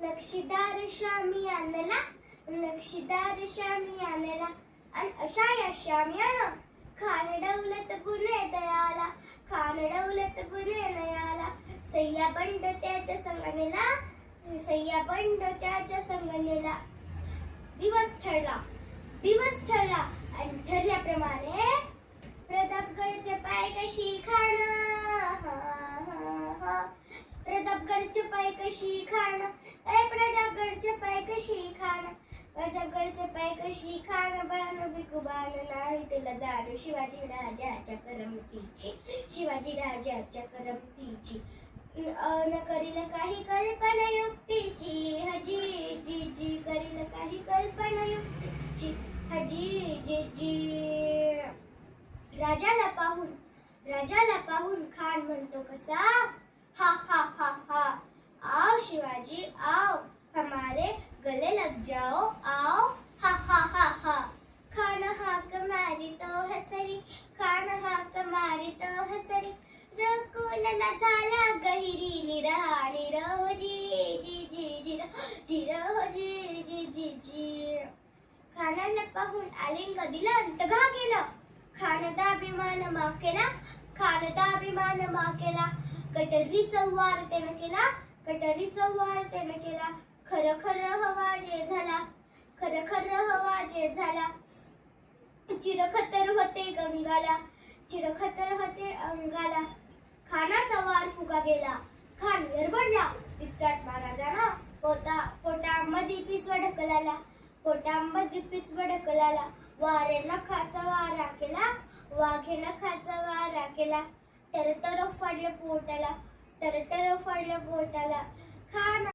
नक्षीदार श्यामी आणला नक्षीदार श्यामी आणला आणि अशा या श्यामियानं खान डवलत गुन्हे दयाला खान डवलत गुन्हे नयाला. सय्या बंड त्याच्या संगणेला सय्या बंड त्याच्या संगणेला दिवस ठरला दिवस ठरला आणि ठरल्याप्रमाणे प्रतापगडचे पाय कशी खाण प्रतापगडचे पाय कशी खाण ए प्रतापगडचे पाय कशी खाण प्रतापगडचे पाय कशी खाण बळानं बिकुबान नाही त्याला जाण शिवाजी राजाच्या करमतीची शिवाजी राजाच्या करमतीची. न करील काही कल्पना युक्तीची हजी जी जी करील काही कल्पना युक्तीची हजी जी जी राजाला पाहून राजाला पाहून खान म्हणतो कसा हा हा हा हा आओ शिवाजी आओ हमारे गले लग जाओ आओ हा हा हा हा। खाना हाक मारी तो हसरी खाना हाक मारी तो हसरी। रकुल झाला गहिरी निरा निरव जी जी जी जी हो जी जी जी जी। खानाला पाहून आलिंग दिला अंतगा केला खानदा अभिमान मा केला खानदा अभिमान मा केला। कटरीचा वार त्यानं केला कटरी वार त्याने केला. खर खर हवा जे झाला. खर खर हवा जे झाला. चिरखतर होते गंगाला. चिरखतर होते अंगाला. खानाचा वार फुगा गेला. खान गरबडला तितक्यात महाराजांना पोता पोटामध्ये पिसवा ढकलाला पोटामध्ये पिसवा ढकलाला वारे नखाचा वारा केला. वाघे नखाचा वारा केला. तर तर फाडलं पोटाला. तरतर फाडलं पोटाला खान